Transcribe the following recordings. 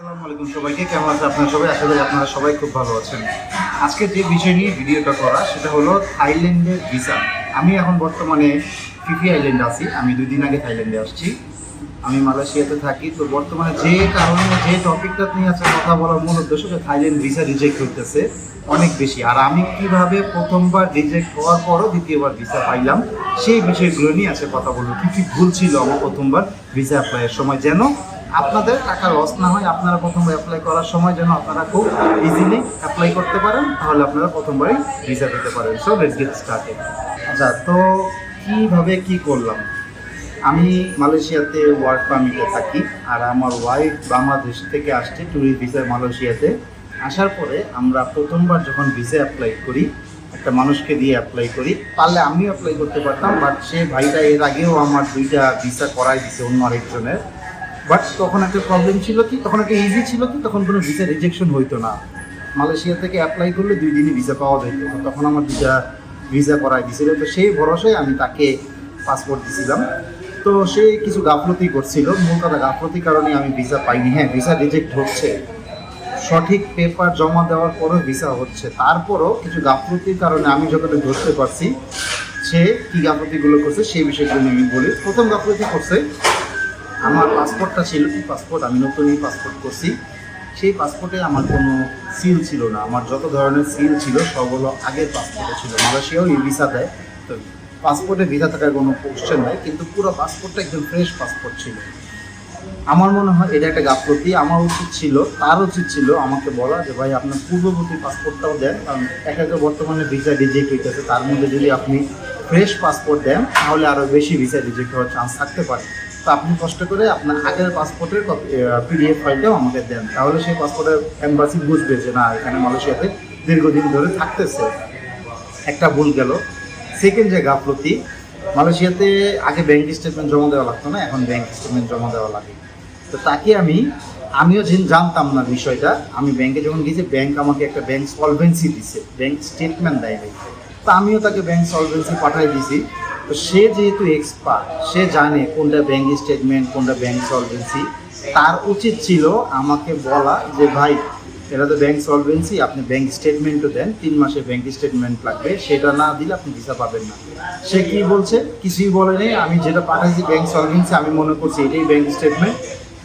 আসসালামু আলাইকুম সবাইকে, কেমন আপনারা সবাই? আশা করি আপনারা সবাই খুব ভালো আছেন। আজকে যে বিষয় নিয়ে ভিডিওটা করা, সেটা হলো থাইল্যান্ডের ভিসা। আমি এখন বর্তমানে ফিফি আইল্যান্ডে আছি। আমি দুই দিন আগে থাইল্যান্ডে আসছি। আমি মালয়েশিয়াতে থাকি। তো বর্তমানে যে কারণে, যে টপিকটা নিয়ে আছে কথা বলার মূল উদ্দেশ্য থাইল্যান্ড ভিসা রিজেক্ট হইতেছে অনেক বেশি। আর আমি কীভাবে প্রথমবার রিজেক্ট হওয়ার পরও দ্বিতীয়বার ভিসা পাইলাম, সেই বিষয়গুলো নিয়ে আছে কথা বলব। কী কী ভুল ছিল আমার প্রথমবার ভিসা অ্যাপ্লাইয়ের সময়? যেন আপনাদের টাকা লস না হয়, আপনারা প্রথমবার অ্যাপ্লাই করার সময় যেন আপনারা খুব ইজিলি অ্যাপ্লাই করতে পারেন, তাহলে আপনারা প্রথমবারই ভিসা পেতে পারেন। সো লেটস গেট স্টার্টেড আচ্ছা তো কীভাবে কি করলাম? আমি মালয়েশিয়াতে ওয়ার্ক পারমিটে থাকি, আর আমার ওয়াইফ বাংলাদেশ থেকে আসছে ট্যুরিস্ট ভিসায় মালয়েশিয়াতে। আসার পরে আমরা প্রথমবার যখন ভিসা অ্যাপ্লাই করি, একটা মানুষকে দিয়ে অ্যাপ্লাই করি, পারলে আমিও অ্যাপ্লাই করতে পারতাম বাট সে ভাইটা এর আগেও আমার দুইটা ভিসা করাই দিছে অন্য আরেকজনের। বাট তখন একটা প্রবলেম ছিল কি? তখন একটা ইজি ছিল কি? তখন কোনো ভিসা রিজেকশন হইতো না। মালয়েশিয়া থেকে অ্যাপ্লাই করলে দুই দিনই ভিসা পাওয়া যেত তখন আমার দুইটা ভিসা করাই দিছিল। তো সেই ভরসায় আমি তাকে পাসপোর্ট দিছিলাম। তো সে কিছু গাফলতি করছিল। মূল কথা গাফলতির কারণে আমি ভিসা পাইনি। হ্যাঁ ভিসা রিজেক্ট হচ্ছে। সঠিক পেপার জমা দেওয়ার পরও ভিসা হচ্ছে। তারপরও কিছু গাফলতির কারণে আমি যতটা ধরতে পারছি, সে কী গাফলতিগুলো করছে সেই বিষয়গুলো আমি বলি। প্রথম গাফলতি করছে আমার পাসপোর্টটা ছিল পাসপোর্ট আমি নতুনই পাসপোর্ট করছি। সেই পাসপোর্টে আমার কোনো সিল ছিল না। আমার যত ধরনের সিল ছিল সবগুলো আগের পাসপোর্টে ছিল। মালয়েশিয়াও ই ভিসা দেয়। তো পাসপোর্টে ভিসা থাকার কোনো কোশ্চেন নাই, কিন্তু পুরো পাসপোর্টটা একদম ফ্রেশ পাসপোর্ট ছিল। আমার মনে হয় এটা একটা গাফলতি। আমার উচিত ছিল, তার উচিত ছিল আমাকে বলা যে, ভাই আপনার পূর্ববর্তী পাসপোর্টটাও দেন। কারণ একে তো বর্তমানে ভিসা রিজেক্ট হইতেছে। তার মধ্যে যদি আপনি ফ্রেশ পাসপোর্ট দেন, তাহলে আরও বেশি ভিসা রিজেক্ট হওয়ার চান্স থাকতে পারে। তো আপনি কষ্ট করে আপনার আগের পাসপোর্টের পিডিএফ ফাইলটাও আমাকে দেন। তাহলে সেই পাসপোর্টের এম্বাসি বুঝবে যে, না, এখানে মালয়েশিয়াতে দীর্ঘদিন ধরে থাকতেছে। একটা ভুল গেল। সেকেন্ড যে গাফলতি, মালয়েশিয়াতে আগে ব্যাংক স্টেটমেন্ট জমা দেওয়া লাগতো না, এখন ব্যাংক স্টেটমেন্ট জমা দেওয়া লাগে। তো তাকে আমি, আমিও যেন জানতাম না বিষয়টা, আমি ব্যাংকে যখন গিয়েছি ব্যাংক আমাকে একটা ব্যাংক সলভেন্সি দিছে ব্যাংক স্টেটমেন্ট দেয় তা আমিও তাকে ব্যাংক সলভেন্সি পাঠাই দিছি। তো সে যেহেতু এক্সপার্ট সে জানে কোনটা ব্যাংক স্টেটমেন্ট কোনটা ব্যাংক সলভেন্সি তার উচিত ছিল আমাকে বলা যে, ভাই, এটা তো ব্যাংক সলভেন্সি আপনি ব্যাংক স্টেটমেন্টও দেন, তিন মাসে ব্যাংক স্টেটমেন্ট লাগবে, সেটা না দিলে আপনি ভিসা পাবেন না। সে কি বলছে? কিছুই বলে নেই। আমি যেটা পাঠাইছি ব্যাংক সলভেন্সি আমি মনে করছি এটাই ব্যাংক স্টেটমেন্ট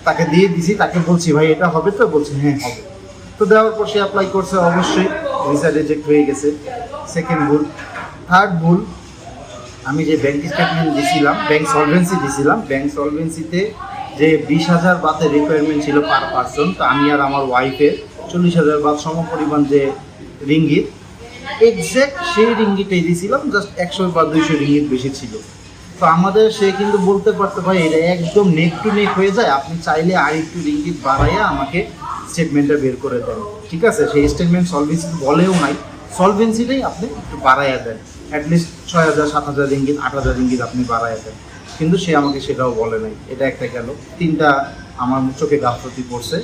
তাকে দিয়ে দিছি, তাকে বলছি, ভাই, এটা হবে তো? বলছে হ্যাঁ হবে। তো দেওয়ার পর সে অ্যাপ্লাই করছে, অবশ্যই ভিসা রিজেক্ট হয়ে গেছে। সেকেন্ড ভুল। থার্ড ভুল আমি যে ব্যাংক স্টেটমেন্ট দিয়েছিলাম ব্যাংক সলভেন্সি দিয়েছিলাম ব্যাংক সলভেন্সিতে যে বিশ হাজার বাতের রিকোয়ারমেন্ট ছিল পার পার্সন তো আমি আর আমার ওয়াইফের চল্লিশ হাজার বাত সম পরিমাণ যে রিঙ্গিত এক্স্যাক্ট সেই রিঙ্গিটাই দিয়েছিলাম জাস্ট একশো বা দুইশো রিঙ্গিত বেশি ছিল। তো আমাদের সে কিন্তু বলতে পারতো, ভাই, এটা একদম নেক টু নেক হয়ে যায়, আপনি চাইলে আর একটু রিঙ্গিত বাড়াইয়া আমাকে স্টেটমেন্টটা বের করে দেন। ঠিক আছে? সেই স্টেটমেন্ট সলভেন্সি বলেও নাই সলভেন্সিটাই আপনি একটু বাড়াইয়া দেন। অ্যাটলিস্ট ছয় হাজার, সাত হাজার রিঙ্গিত আট হাজার রিঙ্গিত আপনি বাড়াইয়া দেন। কিন্তু সে আমাকে সেটাও বলে নাই। এটা একটা গেল। তিনটা আমার চোখে গাফলতি পড়ছে।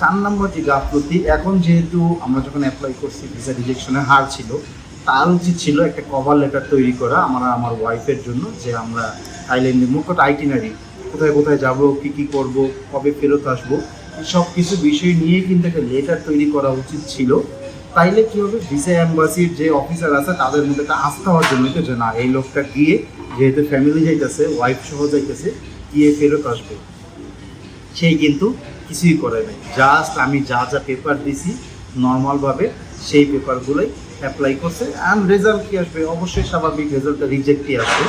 চার নম্বর যে গাফলতি, এখন যেহেতু আমরা যখন অ্যাপ্লাই করছি ভিসা রিজেকশনের হার ছিল, তার উচিত ছিল একটা কভার লেটার তৈরি করা আমার আমার ওয়াইফের জন্য, যে আমরা থাইল্যান্ডে মুখ্যত আইটিনারি কোথায় কোথায় যাব, কি কি করব, কবে ফেরত আসব সব কিছু বিষয় নিয়ে কিন্তু একটা লেটার তৈরি করা উচিত ছিল। তাইলে কি হবে? ভিসা অ্যাম্বাসির যে অফিসার আছে, তাদের মধ্যে একটা আস্থা হওয়ার জন্য যে না, এই লোকটা গিয়ে যেহেতু ফ্যামিলি যাইতেছে ওয়াইফ সহ যাইতেছে, গিয়ে ফেরত আসবে। সেই কিন্তু কিছুই করে নাই। জাস্ট আমি যা যা পেপার দিছি নর্মালভাবে সেই পেপারগুলোই অ্যাপ্লাই করছে। অ্যান্ড রেজাল্ট কি আসবে? অবশ্যই স্বাভাবিক রেজাল্টটা রিজেক্টই আসবে।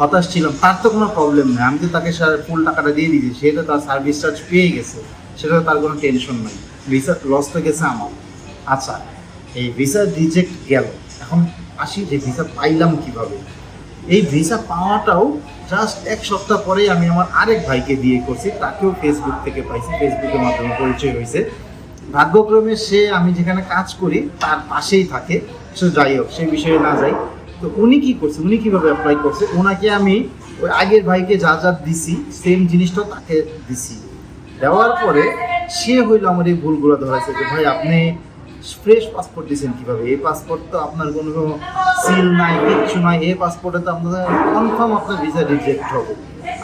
হতাশ ছিলাম। তার তো কোনো প্রবলেম নেই। আমি তো তাকে ফুল টাকাটা দিয়ে দিয়েছি। সেটা তার সার্ভিস চার্জ পেয়ে গেছে। সেটা তার কোনো টেনশন নাই। ভিসা লস তো গেছে আমার। আচ্ছা এই ভিসা রিজেক্ট গেল। এখন আসি যে ভিসা পাইলাম কীভাবে? এই ভিসা পাওয়াটাও জাস্ট এক সপ্তাহ পরেই আমি আমার আরেক ভাইকে দিয়ে করছি, তাকেও ফেসবুক থেকে পাইছি। ফেসবুকের মাধ্যমে পরিচয় হয়েছে। ভাগ্যক্রমে সে, আমি যেখানে কাজ করি, তার পাশেই থাকে। সে যাই হোক সেই বিষয়ে না যাই। তো উনি কি করছে? উনি কীভাবে অ্যাপ্লাই করছে? ওনাকে আমি ওই আগের ভাইকে যা যা দিছি সেম জিনিসটা তাকে দিছি। দেওয়ার পরে সে হইল আমার এই ভুলগুলো ধরাইছে যে, ভাই, আপনি ফ্রেশ পাসপোর্ট দিয়েছেন কীভাবে? এই পাসপোর্ট তো আপনার কোনো সিল নাই, কিচ্ছু নাই। এই পাসপোর্টে তো আপনাদের কনফার্ম আপনার ভিসা রিজেক্ট হবে।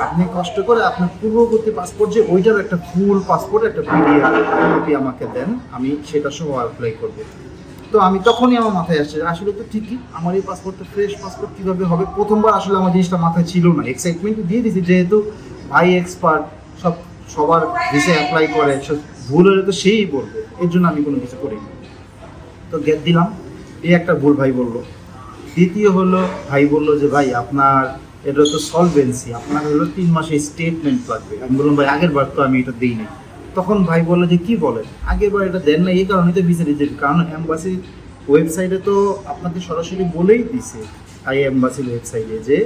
আপনি কষ্ট করে আপনার পূর্ববর্তী পাসপোর্ট যে ওইটার একটা ফুল পাসপোর্ট একটা পিডিএফ আমাকে দেন, আমি সেটা সহ অ্যাপ্লাই করব। তো আমি তখনই আমার মাথায় আসছে, আসলে তো ঠিকই, আমার এই পাসপোর্টটা ফ্রেশ পাসপোর্ট কীভাবে হবে? প্রথমবার আসলে আমার জিনিসটা মাথায় ছিল না। এক্সাইটমেন্ট দিয়ে দিয়েছি, যেহেতু ভাই এক্সপার্ট সব সবার ভিসে অ্যাপ্লাই করে ভুল হলে তো সেই বলবে। এর জন্য আমি কোনো কিছু করিনি। তো গেট দিলাম। এই একটা ভুল ভাই বলল। দ্বিতীয় হলো, ভাই বলল যে, ভাই, আপনার এটা তো সলভেন্সি আপনার হলো তিন মাসে স্টেটমেন্ট লাগবে। আমি বললাম, ভাই, আগের বার তো আমি এটা দিই নাই তখন ভাই বলল যে, কি বলেন? আগের বার এটা দেন না এই কারণে তো ভিসা রিজেক্ট কারণ এম্বাসি ওয়েবসাইটে তো আপনাকে সরাসরি বলেই দিছে আই এম্বাসির ওয়েবসাইটে যে,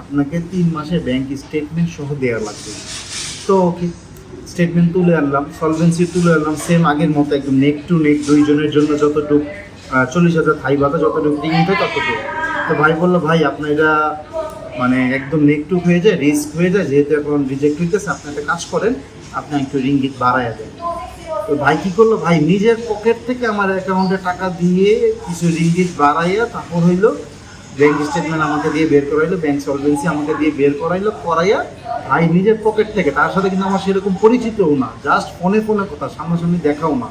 আপনাকে তিন মাসে ব্যাংক স্টেটমেন্ট সহ দেওয়া লাগবে। তো স্টেটমেন্ট তুলে আনলাম সলভেন্সি তুলে আনলাম সেম আগের মতো একদম নেক টু নেক দুইজনের জন্য যতটুকু চল্লিশ হাজার থাই ভাতা, যতটুকু উঠে ততটুকু। তো ভাই বলল, ভাই, আপনার এটা মানে একদম নেক টু হয়ে যায় রিস্ক হয়ে যায়, যেহেতু এখন রিজেক্ট হইতেছে, আপনি একটা কাজ করেন, আপনি একটু রিঙ্গিত বাড়াইয়া দেন। তো ভাই কী করল, ভাই, নিজের পকেট থেকে আমার অ্যাকাউন্টে টাকা দিয়ে কিছু রিঙ্গিত বাড়াইয়া তারপর হইল ব্যাংক স্টেটমেন্ট আমাকে দিয়ে বের করাইলো ব্যাংক সলভেন্সি আমাকে দিয়ে বের করাইলো, করাইয়া ভাই নিজের পকেট থেকে, তার সাথে কিন্তু আমার সেরকম পরিচিতও না জাস্ট ফোনে ফোনে কথা, সামনাসামনি দেখাও না।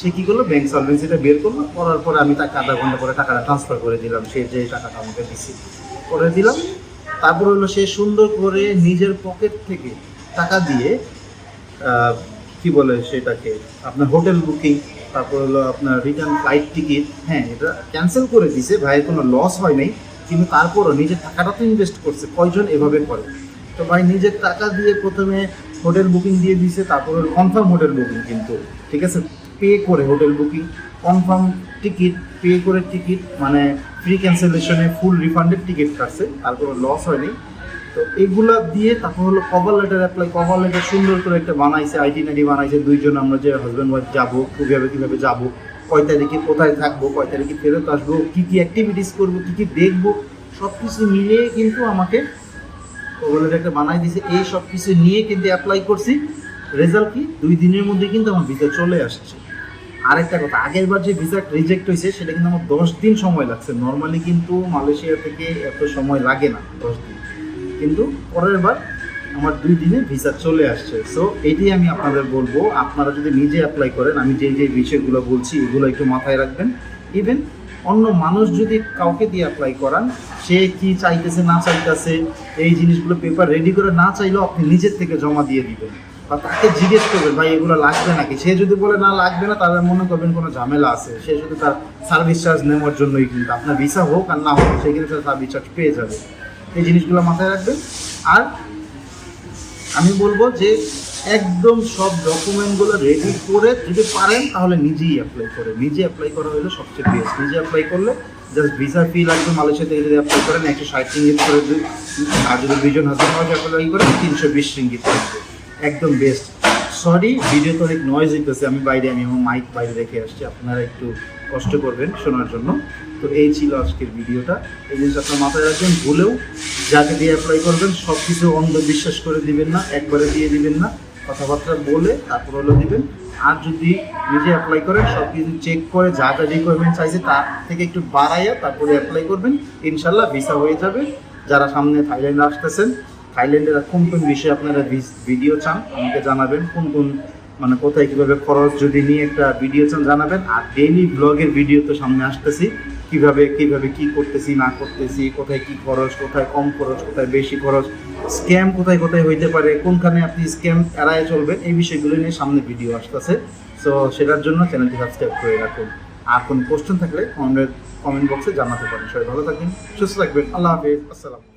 সে কি করল? ব্যাংক সলভেন্সিটা বের করল, করার পরে আমি তাকে আধা ঘণ্টা পরে টাকাটা ট্রান্সফার করে দিলাম, সে যে টাকাটা আমাকে দিচ্ছে করে দিলাম। তারপর হলো সে সুন্দর করে নিজের পকেট থেকে টাকা দিয়ে কি বলে সেটাকে, আপনার হোটেল বুকিং তারপর হলো আপনার রিটার্ন ফ্লাইট টিকিট হ্যাঁ এটা ক্যান্সেল করে দিছে, ভাইয়ের কোনো লস হয় নাই। কিন্তু তারপরও নিজের টাকাটা তো ইনভেস্ট করছে। কয়জন এভাবে করে? তো ভাই, নিজের টাকা দিয়ে প্রথমে হোটেল বুকিং দিয়ে দিছে, তারপর কনফার্ম হোটেল বুকিং কিন্তু। ঠিক আছে? পে করে hotel booking confirm ticket pay করে টিকিট মানে ফ্রি ক্যান্সেলেশনে ফুল রিফান্ডেড টিকিট কাটছে কোনো লস হয়নি। তো এগুলা দিয়ে তারপর হলো cover letter apply cover letter সুন্দর করে একটা বানাইছে আইডিনারি বানাইছে, দুইজন আমরা যে হাজব্যান্ড ওয়াইফ যাব, কীভাবে কীভাবে যাব কয় তারিখে কোথায় থাকব, কয় তারিখে ফেরত আসব, কী কী অ্যাক্টিভিটিস করব, কী কী দেখব সব কিছু মিলিয়ে কিন্তু আমাকে লেটার একটা বানাই দিয়েছে এই সব কিছু নিয়ে কিন্তু অ্যাপ্লাই করছি। রেজাল্ট কি? দুই দিনের মধ্যে কিন্তু আমার ভিসা চলে আসছে। আরেকটা কথা, আগের বার যে ভিসা রিজেক্ট হয়েছে, সেটা কিন্তু আমার দশ দিন সময় লাগছে। নর্মালি কিন্তু মালয়েশিয়া থেকে এত সময় লাগে না, দশ দিন। কিন্তু পরের বার আমার দুই দিনে ভিসা চলে আসছে। সো এটি আমি আপনাদের বলব। আপনারা যদি নিজে অ্যাপ্লাই করেন, আমি যে যে বিষয়গুলো বলছি, এগুলো একটু মাথায় রাখবেন। ইভেন অন্য মানুষ যদি কাউকে দিয়ে অ্যাপ্লাই করান, সে কি চাইতেছে, না চাইতেছে, এই জিনিসগুলো পেপার রেডি করে না চাইলেও আপনি নিজের থেকে জমা দিয়ে দিবেন। বা তাকে জিজ্ঞেস করবেন, ভাই, এগুলো লাগবে নাকি? সে যদি বলে, না, লাগবে না, তাহলে মনে করবেন কোনো ঝামেলা আছে। সে শুধু তার সার্ভিস চার্জ নেওয়ার জন্যই কিন্তু আপনার ভিসা হোক আর না হোক, সে কিন্তু সার্ভিস চার্জ পেয়ে যাবে। এই জিনিসগুলো মাথায় রাখবেন। আর আমি বলব যে একদম সব ডকুমেন্টগুলো রেডি করে যদি পারেন, তাহলে নিজেই অ্যাপ্লাই করে নিজে অ্যাপ্লাই করা হলে সবচেয়ে বেস্ট নিজে অ্যাপ্লাই করলে জাস্ট ভিসা ফি লাগবে মালয়েশিয়া থেকে যদি অ্যাপ্লাই করেন, একশো ষাট রিঙ্গিত করে দুই আর যদি দুইজন হাজার ওয়াইফ অ্যাপ্লাই করেন, তিনশো বিশ রিঙ্গিত লাগবে একদম বেস্ট সরি ভিডিও তো অনেক নয়েজ হইতেছে, আমি বাইরে, আমি আমার মাইক বাইরে রেখে আসছি, আপনারা একটু কষ্ট করবেন শোনার জন্য। তো এই ছিল আজকের ভিডিওটা। এই জিনিস আপনার মাথায় রাখবেন, ভুলেও যাকে দিয়ে অ্যাপ্লাই করবেন সব কিছু অন্ধবিশ্বাস করে দিবেন না, একবারে দিয়ে দিবেন না। কথাবার্তা বলে তারপর হলো দিবেন। আর যদি নিজে অ্যাপ্লাই করেন সব কিছু চেক করে যা যা রিকোয়ারমেন্ট চাইছে তার থেকে একটু বাড়াইয়া তারপরে অ্যাপ্লাই করবেন। ইনশাল্লাহ ভিসা হয়ে যাবে। যারা সামনে থাইল্যান্ডে আসতেছেন, থাইল্যান্ডের কোন কোন বিষয়ে আপনারা ভিডিও চান, আমাকে জানাবেন। কোন কোন মানে কোথায় কীভাবে খরচ যদি নিয়ে একটা ভিডিও চান জানাবেন, আর ডেইলি ব্লগের ভিডিও তো সামনে আসতেছি। কীভাবে কীভাবে কি করতেছি, না করতেছি, কোথায় কি খরচ, কোথায় কম খরচ, কোথায় বেশি খরচ স্ক্যাম কোথায় কোথায় হইতে পারে, কোনখানে আপনি স্ক্যাম এড়ায় চলবেন, এই বিষয়গুলো নিয়ে সামনে ভিডিও আসতেছে। সো সেটার জন্য চ্যানেলটি সাবস্ক্রাইব করে রাখুন। আর কোনো কোশ্চেন থাকলে কমেন্ট কমেন্ট বক্সে জানাতে পারেন। সবাই ভালো থাকবেন, সুস্থ থাকবেন। আল্লাহ হাফিজ। আসসালাম